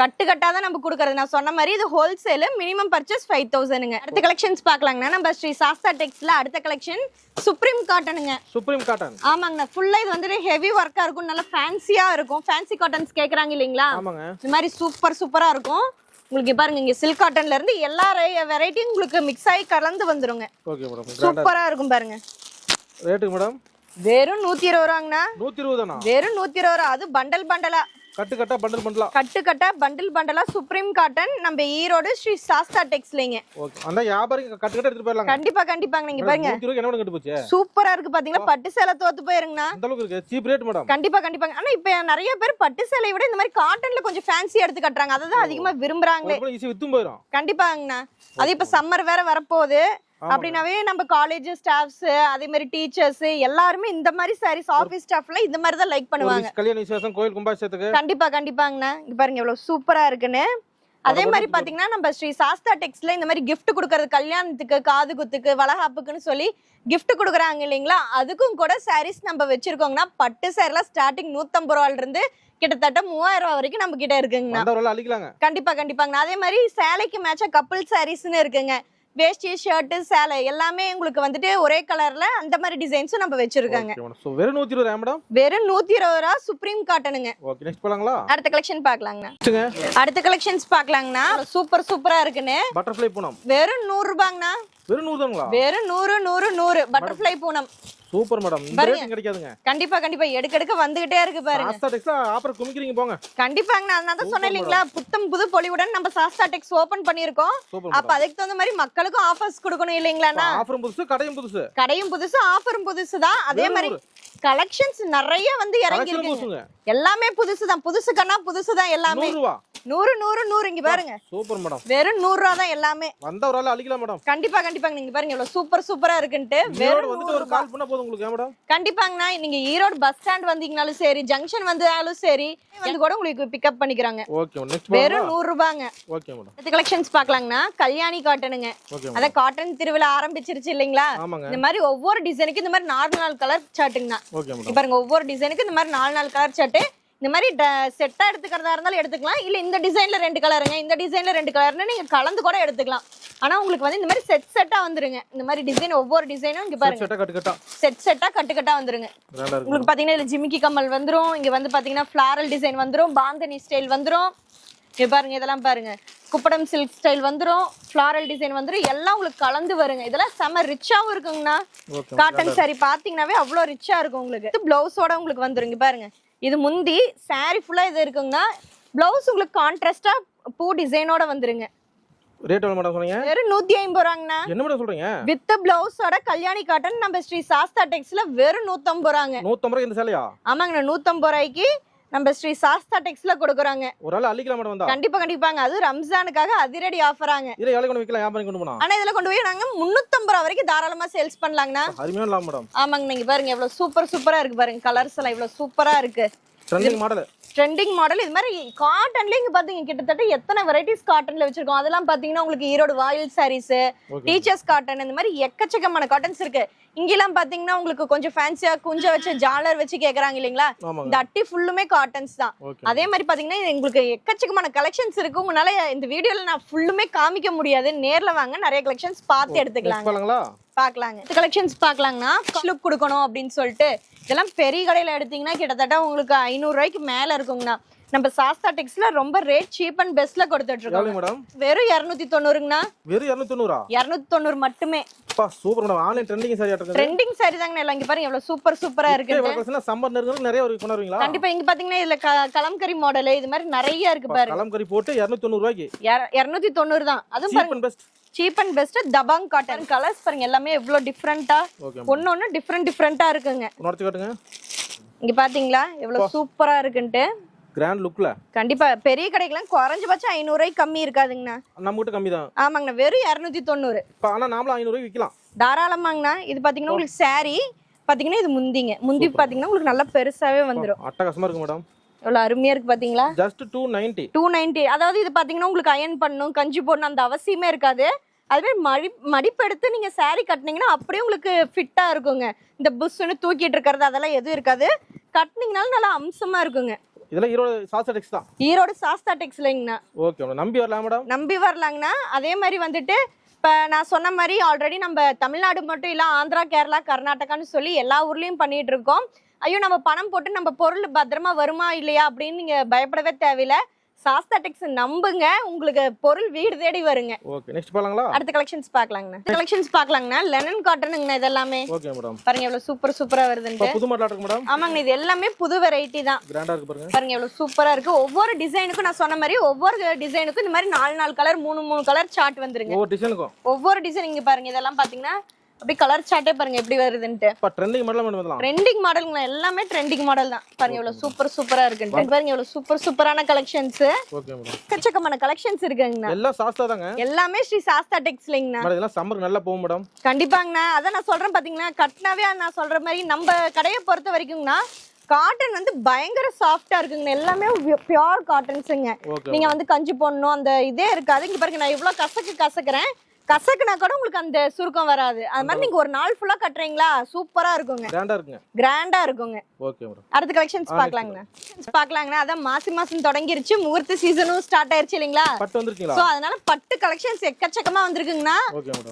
கட்டு கட்டா. தான் நம்ம கொடுக்கறது. நான் சொன்ன மாதிரி இது ஹோல்சேல் மினிமம் பர்ச்சேஸ் ஃபைவ் தௌசண்ட்ங்க அடுத்த கலெக்ஷன்ஸ் பார்க்கலாங்கண்ணா. நம்ம ஸ்ரீ சாஸ்தா டெக்ஸ்ல அடுத்த கலெக்ஷன் சுப்ரீம் காட்டனுங்க சுப்ரீம் காட்டன் ஆமாங்கண்ணா. ஃபுல்லா இது வந்துட்டு ஹெவி ஒர்க்கா இருக்கும். நல்லா ஃபேன்சியா இருக்கும். ஃபேன்சி காட்டன்ஸ் கேக்குறாங்க இல்லைங்களா? இந்த மாதிரி சூப்பர் சூப்பரா இருக்கும். உங்களுக்கு பாருங்க இங்க சில்க் காட்டன்ல இருந்து எல்லா வெரைட்டியும் உங்களுக்கு மிக்ஸ் ஆகி கலந்து வந்துருங்க. ஓகே மேடம் சூப்பரா இருக்கும் பாருங்க. ரேட்டுக்கு மேடம் வெறும் நூத்தி இருபது ரூபாங்கண்ணா. நூத்தி இருபது வெறும் நூத்தி இருபது ரூபா. அது பண்டல் பண்டலா கட்டு கட்டா பண்டல் பண்ணலாம். கட்டு கட்டா பண்டில் பண்டலா சுப்ரீம் காட்டன் நம்ம ஈரோடு ஸ்ரீ சாஸ்தா டெக்ஸ்லைங்க ஓகே அந்த வியாபாரிங்க கட்டு கட்ட எடுத்துட்டு போயிடலாங்க. கண்டிப்பா கண்டிப்பாங்க. நீங்க பாருங்க. நூத்தி இருபது என்ன கட்டு போச்சு சூப்பரா இருக்கு பாத்தீங்களா? பட்டு சேலை தோத்து போயிருங்கண்ணா. அந்த அளவுக்கு இருக்கு. சீப் ரேட் மேடம் கண்டிப்பா கண்டிப்பாங்க. ஆனா இப்ப நிறைய பேர் பட்டு சேலையை விட இந்த மாதிரி காட்டன்ல கொஞ்சம் ஃபேன்சி எடுத்து கட்டுறாங்க. அதை தான் அதிகமா விரும்புறாங்களே. ஈஸி வித்தும் போயிடும் கண்டிப்பாங்கண்ணா. அது இப்ப சம்மர் வேற வரப்போகுது. அப்படின்னாவே நம்ம காலேஜ் ஸ்டாஃப்ஸ் அதே மாதிரி டீச்சர்ஸ் எல்லாருமே இந்த மாதிரி சாரீஸ் ஆஃபீஸ் ஸ்டாஃப்ல இந்த மாதிரி தான் லைக் பண்ணுவாங்க. கல்யாண விசேஷம் கோயில் கும்பாபிஷேகத்துக்கு? கண்டிப்பா கண்டிப்பாங்கண்ணா. இங்க பாருங்க எவ்வளவு சூப்பரா இருக்குன்னு. அதே மாதிரி பாத்தீங்கன்னா நம்ம ஸ்ரீ சாஸ்தா டெக்ஸ்ல இந்த மாதிரி gift கொடுக்கறது கல்யாணத்துக்கு காது குத்துக்கு வளகாப்புக்குன்னு சொல்லி gift கொடுக்குறாங்க இல்லைங்களா? அதுக்கும் கூட சாரீஸ் நம்ம வச்சிருக்கோங்கன்னா பட்டு சேரீலாம் ஸ்டார்டிங் நூத்தம்பது ரூபாயில இருந்து கிட்டத்தட்ட மூவாயிரம் ரூபாய் வரைக்கும் நம்ம கிட்ட அழிக்கலாங்க. கண்டிப்பா கண்டிப்பாங்கண்ணா. அதே மாதிரி சேலைக்கு மேட்சா கப்புள் சாரீஸ்னு இருக்குங்க. வேஷ்டி ஷர்ட்டு சேலை எல்லாமே உங்களுக்கு வந்துட்டு ஒரே கலர்ல அந்த மாதிரி டிசைன்ஸும் நம்ம வச்சிருக்காங்க. வெறும் நூத்தி இருபது மேடம் வெறும் நூத்தி இருபது ரூபா சுப்ரீம் காட்டனுங்க அடுத்த கலெக்ஷன் வச்சுங்க அடுத்த கலெக்ஷன்ஸ் பார்க்கலாங்கண்ணா. சூப்பர் சூப்பரா இருக்குன்னு. பட்டர்ஃப்ளை பூனம். வெறும் நூறு ரூபாங்கண்ணா. வெறும் நூறு நூறு நூறு. பட்டர்ஃப்ளை பூனம். Super madam. இந்த. ரேட்டு கிடைக்காதுங்க. கண்டிப்பா கண்டிப்பா. எடுக்க எடுக்க வந்துகிட்டே இருக்கு பாருங்க. ஆஸ்தா டெக்ஸ்ல ஆஃபர் குமிக்கிறீங்க போங்க. கண்டிப்பாங்கண்ணா அதனால தான் சொன்னேன் இல்லைங்களா புத்தம் புது பொலிவுடன் நம்ம சாஸ்தா டெக்ஸ் ஓபன் பண்ணியிருக்கோம். அப்ப அதுக்கு தகுந்த மாதிரி மக்களுக்கும் ஆஃபர்ஸ் கொடுக்கணும் இல்லைங்களாண்ணா? ஆஃபரும் புதுசு கடையும் புதுசு. கடையும் புதுசு ஆஃபரும் புதுசு தான். அதே மாதிரி கலெக்ஷன்ஸ் நிறைய வந்து இறங்கி புதுசுங்க. எல்லாமே புதுசு தான் புதுசு கண்ணா புதுசு தான் எல்லாமே நூறு நூறு நூறு. இங்க பாருங்க. Super madam. வெறும் நூறு ரூபா தான் எல்லாமே. வந்தவரால அழிக்கலாம் மேடம். கண்டிப்பா கண்டிப்பாங்க. நீங்க பாருங்க எவ்வளவு சூப்பர் சூப்பரா இருக்குன்ட்டு. ஈரோடு வெறும் வந்துட்டு ஒரு கால் பண்ணா போதும் உங்களுக்கு மேடம்? கண்டிப்பாங்கண்ணா. நீங்க ஈரோடு பஸ் ஸ்டாண்ட் வந்தீங்கனாலும் சரி ஜங்ஷன் வந்தாலும் சரி வந்து கூட உங்களுக்கு பிக்கப் பண்ணிக்கிறாங்க. ஓகே மேடம் நெக்ஸ்ட் வெறும் நூறு ரூபாங்க. ஓகே மேடம் அடுத்த கலெக்ஷன்ஸ் பார்க்கலாங்கண்ணா. கல்யாணி காட்டனுங்க அதான் காட்டன் திருவிழா ஆரம்பிச்சிருச்சு இல்லைங்களா? இந்த மாதிரி ஒவ்வொரு டிசைனுக்கு இந்த மாதிரி நாலு நாலு கலர் சாட்டுங்கண்ணா ஓகே மேடம் பாருங்க ஒவ்வொரு டிசைனுக்கு இந்த மாதிரி நாலு நாலு கலர் சார்ட்டு இந்த மாதிரி செட்டா எடுத்துக்கிறதா இருந்தாலும் எடுத்துக்கலாம். இல்ல இந்த டிசைன்ல ரெண்டு கலருங்க இந்த டிசைன்ல ரெண்டு கலர்னு நீங்க கலந்து கூட எடுத்துக்கலாம். ஆனா உங்களுக்கு வந்து இந்த மாதிரி செட் செட்டா வந்துருங்க. இந்த மாதிரி டிசைன் ஒவ்வொரு டிசைனும் இங்க பாருங்க. செட் செட்டா கட்டு கட்டா. வந்துருங்க. உங்களுக்கு பாத்தீங்கன்னா இதுல ஜிமிக்கி கம்மல் வந்துரும். இங்க வந்து பாத்தீங்கன்னா ஃபிளாரல் டிசைன் வந்துரும். பாந்தனி ஸ்டைல் வந்துரும். இங்க பாருங்க இதெல்லாம் பாருங்க. குப்படம் சில்க் ஸ்டைல் வந்துரும். ஃபிளாரல் டிசைன் வந்துரும். எல்லாம் உங்களுக்கு கலந்து வருங்க. இதெல்லாம் செம ரிச்சாவும் இருக்குங்கண்ணா. காட்டன் saree பாத்தீங்கன்னாவே அவ்வளோ ரிச்சா இருக்கும் உங்களுக்கு. பிளவுஸோட உங்களுக்கு வந்துரும். இங்க பாருங்க. இது முந்தி saree ஃபுல்லா இது இருக்குங்கன்னா பிளவுஸ் உங்களுக்கு கான்ட்ராஸ்டா பூ டிசைனோட வந்துருங்க. ரேட் எவ்வளவு மேடம் சொன்னீங்க? வெறும் நூத்தி ஐம்பது ரூபாங்கண்ணா. என்ன மேடம் சொல்றீங்க? வித் பிளவுஸோட கல்யாணி காட்டன் நம்ம ஸ்ரீ சாஸ்தா டெக்ஸ்ல வெறும் நூத்தம்பது ரூபாங்க. நூத்தம்பது ரூபாய் இந்த சேலையா ஆமாங்கண்ணா நூத்தம்பது ரூபாய்க்கு நம்ம ஸ்ரீ சாஸ்தா டெக்ஸ்ல கொடுக்குறாங்க. ஒரு ஆள் அழிக்கலாம் மேடம் வந்தா? கண்டிப்பா கண்டிப்பாங்க. அது ரம்ஜானுக்காக அதிரடி ஆஃபராங்க. இதுல எவ்வளவு கொண்டு விற்கலாம்? வியாபாரம் கொண்டு போனா? ஆனா இதுல கொண்டு போய் நாங்க முன்னூத்தம்பது ரூபா வரைக்கும் தாராளமா சேல்ஸ் பண்ணலாங்கண்ணா. அருமையான லாபம் மேடம். ஆமாங்க நீங்க பாருங்க எவ்வளவு சூப்பர் சூப்பரா இருக்கு பாருங்க. கலர்ஸ் எல்லாம் இவ்வளவு சூப்பரா இருக்கு. ட்ரெண்டிங் மாடல் ட்ரெண்டிங் மாடல் இது மாதிரி காட்டன்ல இங்க பாத்தீங்க கிட்டத்தட்ட எத்தனை வெரைட்டிஸ் காட்டன்ல வச்சிருக்கோம். அதெல்லாம் பாத்தீங்கன்னா உங்களுக்கு ஈரோடு வாயில் சாரீஸ் டீச்சர்ஸ் காட்டன் இந்த மாதிரி எக்கச்சக்கமான காட்டன்ஸ் இருக்கு. இங்கெல்லாம் பாத்தீங்கன்னா உங்களுக்கு கொஞ்சம் ஃபேன்சியா குஞ்ச வச்சு ஜாலர் வச்சு கேக்குறாங்க இல்லைங்களா? இந்த அட்டி ஃபுல்லுமே காட்டன்ஸ் தான். அதே மாதிரி பாத்தீங்கன்னா இது உங்களுக்கு எக்கச்சக்கமான கலெக்ஷன்ஸ் இருக்கு. உங்களால இந்த வீடியோல நான் ஃபுல்லுமே காமிக்க முடியாது. நேர்ல வாங்க நிறைய கலெக்ஷன்ஸ் பார்த்து பார்க்கலாங்க. இந்த கலெக்ஷன்ஸ் பார்க்கலாங்கன்னா லுக் கொடுக்கணும் அப்படின்னு சொல்லிட்டு இதெல்லாம் பெரிய கடையில எடுத்தீங்கன்னா கிட்டத்தட்ட உங்களுக்கு ஐநூறு ரூபாய்க்கு மேல இருக்குங்கண்ணா. நம்ம சாஸ்தா டெக்ஸ்ல ரொம்ப ரேட் சீப் அண்ட் பெஸ்ட்ல கொடுத்துட்டு இருக்கோம் மேடம்? வெறும் இரநூத்தி தொண்ணூறுங்கண்ணா வெறும் இரநூத்தொண்ணூறா? இரநூத்தி தொண்ணூறு மட்டுமே சூப்பர் மேடம். ஆன்லைன் ட்ரெண்டிங் சரியா இருக்குது ட்ரெண்டிங் சாரி தாங்க எல்லாம் இங்க பாருங்க எவ்வளவு சூப்பர் சூப்பரா இருக்கு சம்மர் நிறைய ஒரு கொண்டு வருவீங்களா கண்டிப்பா இங்க பாத்தீங்கன்னா இதுல கலம்கரி மாடல் இது மாதிரி நிறைய இருக்கு பாருங்க. கலம்கறி போட்டு இரநூத்தொண்ணூறு ரூபாய்க்கு. இரநூத்தி தொண்ணூறு தான். அதுவும் best cheap and best Dabangg cotton colours பாருங்க எல்லாமே எவ்வளவு டிஃப்ரெண்டா ஒன்னு ஒன்னு டிஃப்ரெண்ட் டிஃப்ரெண்டா இருக்குங்க. இங்க பாத்தீங்களா? எவ்வளவு சூப்பரா இருக்குன்ட்டு. கிராண்ட் லுக்ல கண்டிப்பா பெரிய கடைக்கெல்லாம் குறைஞ்சபட்சம் ஐநூறு கம்மி இருக்காதுங்கண்ணா. நம்ம கிட்ட கம்மி தான். ஆமாங்கண்ணா வெறும் இரநூத்தி தொண்ணூறு. இப்போ ஆனால் நாமளும் ஐநூறு விற்கலாம் தாராளமாங்கண்ணா இது பாத்தீங்கன்னா உங்களுக்கு saree பாத்தீங்கன்னா இது முந்திங்க. முந்தி பாத்தீங்கன்னா உங்களுக்கு நல்லா பெருசாவே வந்துரும். அட்டகாசமா இருக்கு மேடம் எவ்வளவு அருமையா இருக்கு பாத்தீங்களா? Just two ninety two ninety அதாவது இது பாத்தீங்கன்னா உங்களுக்கு அயன் பண்ணணும் கஞ்சி போடணும் அந்த அவசியமே இருக்காது. அதுவே மடி மடிப்பெடுத்து நீங்க saree கட்டினீங்கன்னா அப்படியே உங்களுக்கு ஃபிட்டா இருக்குங்க. இந்த புஷ்ஷுன்னு தூக்கிட்டு இருக்கிறது அதெல்லாம் எதுவும் இருக்காது. கட்டினீங்கனாலும் நல்லா அம்சமா இருக்குங்க. இதெல்லாம் ஈரோடு சாஸ்தா டெக்ஸ் தான்? ஈரோடு சாஸ்தா டெக்ஸ்லைங்கண்ணா ஓகே மேடம் நம்பி வரலாம் மேடம்? நம்பி வரலாங்கண்ணா. அதே மாதிரி வந்துட்டு இப்போ நான் சொன்ன மாதிரி ஆல்ரெடி நம்ம தமிழ்நாடு மட்டும் இல்லை ஆந்திரா கேரளா கர்நாடகான்னு சொல்லி எல்லா ஊர்லேயும் பண்ணிட்டு இருக்கோம். ஐயோ நம்ம பணம் போட்டு நம்ம பொருள் பத்திரமா வருமா இல்லையா அப்படின்னு நீங்கள் பயப்படவே தேவையில்ல. சாஸ்தா டெக்ஸ் நம்புங்க. உங்களுக்கு பொருள் வீடு தேடி வருங்க. ஓகே நெக்ஸ்ட் போகலாங்களா அடுத்த கலெக்ஷன்ஸ் பார்க்கலாங்கண்ணா. கலெக்ஷன்ஸ் பார்க்கலாங்கண்ணா. லெனன் காட்டனுங்கண்ணா இதெல்லாமே. ஓகே மேடம் பாருங்க எவ்வளவு சூப்பர் சூப்பரா இப்போ புது மாடல் இருக்கு மேடம் ஆமாங்கண்ணா இது எல்லாமே புது வெரைட்டி தான். கிராண்டா இருக்கு பாருங்க. பாருங்க எவ்வளவு சூப்பரா இருக்கு. ஒவ்வொரு டிசைனுக்கும் நான் சொன்ன மாதிரி ஒவ்வொரு டிசைனுக்கும் இந்த மாதிரி நாலு நாலு கலர் மூணு மூணு கலர் சார்ட் வந்துருங்க. ஒவ்வொரு டிசைனுக்கும் ஒவ்வொரு டிசைன் இங்க பாருங்க இதெல்லாம் பாத்தீங்கன்னா அப்படியே கலர் சார்ட்டே பாருங்க எப்படி வருதுன்ட்டு. இப்போ ட்ரெண்டிங் மாடல் மேடம் வரலாம் ட்ரெண்டிங் மாடலுங்க எல்லாமே ட்ரெண்டிங் மாடல் தான். பாருங்க எவ்வளவு சூப்பர் சூப்பரா இருக்குன்ட்டு. பாருங்க எவ்வளவு சூப்பர் சூப்பரான கலெக்ஷன்ஸ் ஓகே மேடம் எக்கச்சக்கமான கலெக்ஷன்ஸ் இருக்குங்கண்ணா. எல்லாம் சாஸ்தா தாங்க. எல்லாமே ஸ்ரீ சாஸ்தா டெக்ஸ்லிங்கண்ணா. மேடம் இதெல்லாம் சம்மருக்கு நல்லா போகும் மேடம் கண்டிப்பாங்கண்ணா. அதான் நான் சொல்றேன் பாத்தீங்கன்னா கட்டினாவே நான் சொல்ற மாதிரி நம்ம கடையை பொறுத்த வரைக்கும்னா காட்டன் வந்து பயங்கர சாஃப்டா இருக்குங்க எல்லாமே பியோர் காட்டன்ஸுங்க நீங்க வந்து கஞ்சி போடணும் அந்த இதே இருக்காது. இங்க பாருங்க நான் இவ்வளவு கசக்கு கசக்குறேன். கசக்குனா கூட உங்களுக்கு அந்த சுருக்கம் வராது. அது மாதிரி நீங்க ஒரு நாள் ஃபுல்லா கட்டுறீங்களா? சூப்பரா இருக்குங்க. கிராண்டா இருக்குங்க. கிராண்டா இருக்குங்க. ஓகே மேடம் அடுத்த கலெக்ஷன்ஸ் பார்க்கலாங்கண்ணா. பார்க்கலாங்கண்ணா. அதான் மாசி மாசம் தொடங்கிருச்சு. முகூர்த்த சீசனும் ஸ்டார்ட் ஆயிருச்சு இல்லைங்களா? பட்டு வந்திருக்கீங்களா? சோ அதனால பட்டு கலெக்ஷன்ஸ் எக்கச்சக்கமா வந்திருக்குங்கண்ணா.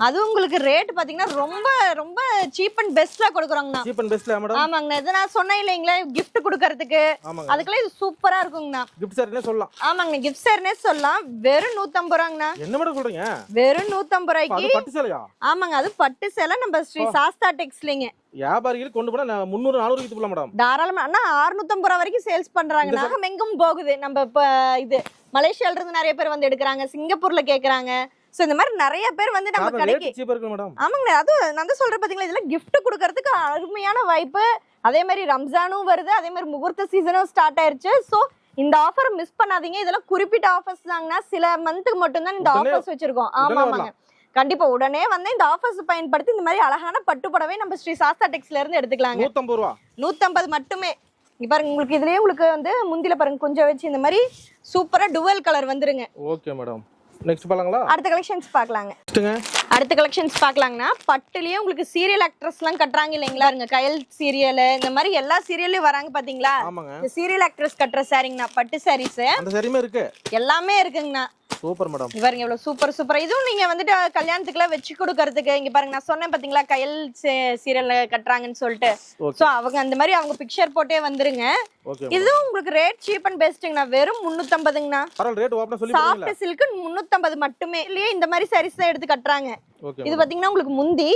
அது உங்களுக்கு ரேட் பாத்தீங்கன்னா ரொம்ப ரொம்ப சீப் அண்ட் பெஸ்ட்ல கொடுக்குறோங்கண்ணா. சீப் அண்ட் பெஸ்ட்ல மேடம் ஆமாங்கண்ணா. இது நான் சொன்னேன் இல்லைங்களா கிஃப்ட் கொடுக்கறதுக்கு. அதுக்குள்ள இது சூப்பரா இருக்குங்கண்ணா. கிஃப்ட் சார்னே சொல்லலாம். ஆமாங்க கிஃப்ட் சார்னே சொல்லலாம். வெறும் 150 ரூபாங்கண்ணா. என்ன மேடம் சொல்றீங்க? வெறும் 150 ஆமாங்க அது பட்டு சேலை. நம்ம ஸ்ரீ சாஸ்தா முந்நூறு நானூறு வித்து அறுநூத்தம்பது ரூபா வரைக்கும் சேல்ஸ் பண்றாங்க. நகம் போகுது. நம்ம இப்ப இது மலேசியால நிறைய பேர் வந்து எடுக்கிறாங்க. சிங்கப்பூர்ல கேக்குறாங்க. சோ இந்த மாதிரி நிறைய பேர் வந்து நம்ம கடைக்கு ஆமாங்க அது நான் தான் சொல்றேன் பாத்தீங்களா இதெல்லாம் கிஃப்ட் கொடுக்கறதுக்கு அருமையான வாய்ப்பு அதே மாதிரி ரம்ஜானும் வருது. அதே மாதிரி முகூர்த்த சீசனும் ஸ்டார்ட் ஆயிருச்சு. ஸோ இந்த ஆஃபர் மிஸ் பண்ணாதீங்க. இதெல்லாம் குறிப்பிட்ட ஆஃபர்ஸ் தாங்கன்னா சில மந்த்துக்கு மட்டும்தான் இந்த ஆஃபர்ஸ் வச்சிருக்கோம். ஆமா ஆமாங்க. கண்டிப்பா உடனே வந்து இந்த ஆஃபர்ஸ் பயன்படுத்தி இந்த மாதிரி அழகான பட்டு புடவை நம்ம ஸ்ரீ சாஸ்தா டெக்ஸ்ல இருந்து எடுத்துக்கலாங்க. நூத்தம்பது ரூபா. நூத்தம்பது மட்டுமே. இங்க பாருங்க உங்களுக்கு இதுலயே உங்களுக்கு வந்து முந்தில பாருங்க கொஞ்சம் வச்சு இந்த மாதிரி சூப்பரா டுவல் கலர் வந்துருங்க. ஓகே மேடம் நெக்ஸ்ட் பாலாங்களா அடுத்த கலெக்ஷன்ஸ் பார்க்கலாங்க அடுத்த கலெக்ஷன்ஸ் பார்க்கலாங்கன்னா பட்டுலயே உங்களுக்கு சீரியல் ஆக்ட்ரஸ் எல்லாம் கட்டுறாங்க இல்லைங்களா? இருங்க கயல் சீரியல் இந்த மாதிரி எல்லா சீரியல்லையும் வராங்க பாத்தீங்களா? சீரியல் ஆக்ட்ரஸ் கட்டுற சாரிங்கண்ணா பட்டு சாரீஸ் எல்லாமே இருக்குங்கண்ணா. Super madam. பாருங்க எவ்வளவு சூப்பர் சூப்பர் இதுவும் நீங்க வந்துட்டு கல்யாணத்துக்குலாம் வச்சு கொடுக்கறதுக்கு இங்க பாருங்க நான் சொன்னேன் பாத்தீங்களா கயல் சீரியல் கட்டுறாங்கன்னு சொல்லிட்டு. சோ அவங்க அந்த மாதிரி அவங்க பிக்சர் போட்டே வந்துருங்க. இதுவும் உங்களுக்கு ரேட் சீப் அண்ட் பெஸ்ட்டுங்கண்ணா வெறும் முந்நூத்தம்பதுங்கண்ணா பரவாயில்ல ரேட் ஓப்பனா சொல்லி சாஃப்ட் சில்க்கு முந்நூத்தம்பது மட்டுமே. இல்லையே இந்த மாதிரி சாரீஸ் தான் எடுத்து கட்டுறாங்க. இது பாத்தீங்கன்னா உங்களுக்கு முந்தி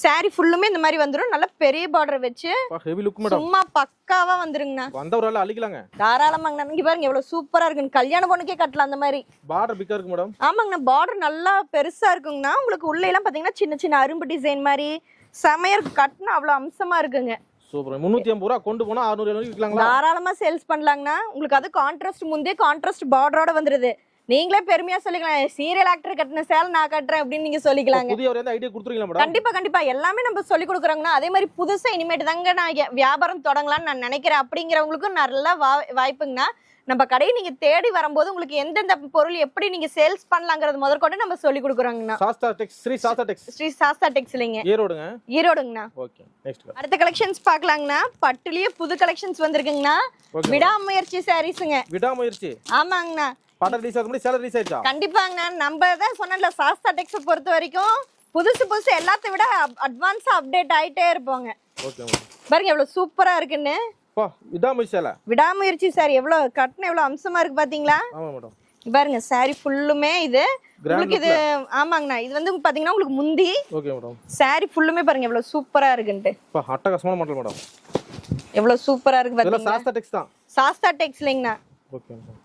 saree ஃபுல்லுமே இந்த மாதிரி வந்துரும். நல்ல பெரிய பார்டர் வச்சு ஹெவி லுக் மேடம் சும்மா பக்காவா வந்துருங்கண்ணா. வந்தவரால அழிக்கலாங்க. தாராளமாங்கண்ணா இங்க பாருங்க எவ்வளவு சூப்பரா இருக்குன்னு. கல்யாண பொண்ணுக்கே கட்டலாம் அந்த மாதிரி. பார்டர் பிக்கா இருக்கு மேடம் ஆமாங்கண்ணா பார்டர் நல்லா பெருசா இருக்குங்கண்ணா. உங்களுக்கு உள்ள எல்லாம் பாத்தீங்கன்னா சின்ன சின்ன அரும்பு டிசைன் மாதிரி செமையா இருக்கு. கட்டினா அவ்வளவு அம்சமா இருக்குங்க. சூப்பர் முந்நூத்தி ஐம்பது ரூபா கொண்டு போனா அறுநூறு விற்கலாங்களா தாராளமா சேல்ஸ் பண்ணலாங்கண்ணா. உங்களுக்கு அது கான்ட்ராஸ்ட் முந்தே கான்ட்ராஸ்ட் பார்டரோட வந்துருது. நீங்களே பெருமையா சொல்லிக்கலாம். சீரியல் ஆக்டர் கட்டின சேலை நான் கட்டுறேன் அப்படின்னு நீங்க சொல்லிக்கலாங்க. ஒரு கண்டிப்பா கண்டிப்பா. எல்லாமே நம்ம சொல்லி கொடுக்குறோங்கன்னா அதே மாதிரி புதுசா இனிமேட்டு தாங்க நான் வியா- வியாபாரம் தொடங்கலாம்னு நான் நினைக்கிறேன். அப்படிங்கிறவங்களுக்கும் நல்ல வா- வாய்ப்புங்கண்ணா. நம்ம கடையை நீங்க தேடி வரும்போது உங்களுக்கு எந்தெந்த பொருள் எப்படி நீங்க சேல்ஸ் பண்ணலாங்கிறது முதற்கொண்டு நம்ம சொல்லி கொடுக்குறோங்கண்ணா. சாஸ்தா டெக்ஸ் ஸ்ரீ சாஸ்தா டெக்ஸ் ஸ்ரீ சாஸ்தா டெக்ஸ் இல்லைங்க. ஈரோடுங்க? ஈரோடுங்கண்ணா. ஓகே நெக்ஸ்ட் அடுத்த கலெக்ஷன்ஸ் பார்க்கலாங்கண்ணா. பட்டுலயே புது கலெக்ஷன்ஸ் வந்திருக்குங்கண்ணா. விடாமுயற்சி சாரீஸுங்க விடாமுயற்சி? ஆமாங்கண்ணா. படம் ரிலீஸ் ஆகும் சேலரி ரிலீஸ் ஆயிடுச்சா கண்டிப்பாங்கண்ணா. நம்ம தான் சொன்னல சாஸ்தா டெக்ஸை பொறுத்த வரைக்கும் புதுசு புதுசு எல்லாத்த விட அட்வான்ஸா அப்டேட் ஆயிட்டே இருப்போங்க. பாருங்க எவ்வளவு சூப்பரா இருக்குன்னு. விடாமுயற்சி விடாமுயற்சி சாரி எவ்வளவு கட்டின எவ்வளவு அம்சமா இருக்கு பாத்தீங்களா? பாருங்க சாரி ஃபுல்லுமே இது. உங்களுக்கு இது ஆமாங்கண்ணா. இது வந்து பாத்தீங்கன்னா உங்களுக்கு முந்தி. ஓகே மேடம் சாரி ஃபுல்லுமே பாருங்க எவ்வளவு சூப்பரா இருக்குன்ட்டு. அட்டகாசமான மாடல் மேடம் எவ்வளவு சூப்பரா இருக்கு பாத்தீங்களா? சாஸ்தா டெக்ஸ் தான். சாஸ்தா டெக்ஸ் இல்லைங்கண்ணா. ஓகே மேடம்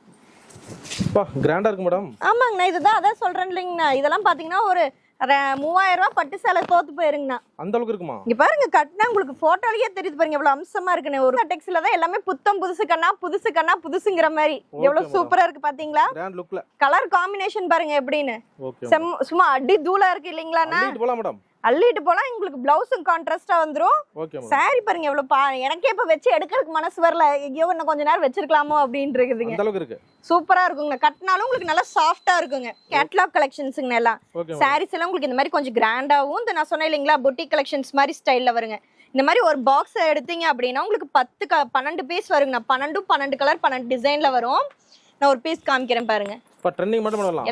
பா கிராண்டா இருக்கு மேடம் ஆமாங்கண்ணா இதுதான் அதான் சொல்றேன் இல்லைங்கண்ணா. இதெல்லாம் பாத்தீங்கன்னா ஒரு மூவாயிரம் ரூபாய் பட்டு சேலை தோத்து போயிருங்கண்ணா. அந்த அளவுக்கு இருக்குமா? இங்க பாருங்க கட்டினா உங்களுக்கு போட்டோலயே தெரியுது பாருங்க எவ்வளவு அம்சமா இருக்குன்னு. ஒரு டெக்ஸ்ல தான் எல்லாமே புத்தம் புதுசு கண்ணா புதுசு கண்ணா புதுசுங்கிற மாதிரி. எவ்வளவு. சூப்பரா இருக்கு பாத்தீங்களா? கலர் காம்பினேஷன் பாருங்க எப்படின்னு. சும்மா அடி தூளா இருக்கு போலாம் மேடம் அள்ளிட்டு போலாம் உங்களுக்கு பிளவுஸும் கான்ட்ராஸ்டா வந்துரும். சாரி பாருங்க எவ்வளவு பா எனக்கே இப்ப வச்சு எடுக்கிறதுக்கு மனசு வரல. ஐயோ இன்னும் கொஞ்ச நேரம் வச்சிருக்கலாமோ அப்படின்னு இருக்குதுங்க. சூப்பரா இருக்குங்க. கட்டினாலும் உங்களுக்கு நல்லா சாஃப்டா இருக்குங்க. கேட்லாக் கலெக்ஷன்ஸுங்க எல்லாம். சாரீஸ் எல்லாம் உங்களுக்கு இந்த மாதிரி கொஞ்சம் கிராண்டாவும் இந்த நான் சொன்னேன் இல்லைங்களா பொட்டிக் கலெக்ஷன்ஸ் மாதிரி ஸ்டைல்ல வருங்க. இந்த மாதிரி ஒரு பாக்ஸ் எடுத்தீங்க அப்படின்னா உங்களுக்கு பத்து க பன்னெண்டு பீஸ் வருங்கண்ணா பன்னெண்டும் பன்னெண்டு கலர் பன்னெண்டு டிசைன்ல வரும். நான் ஒரு பீஸ் காமிக்கிறேன் பாருங்க.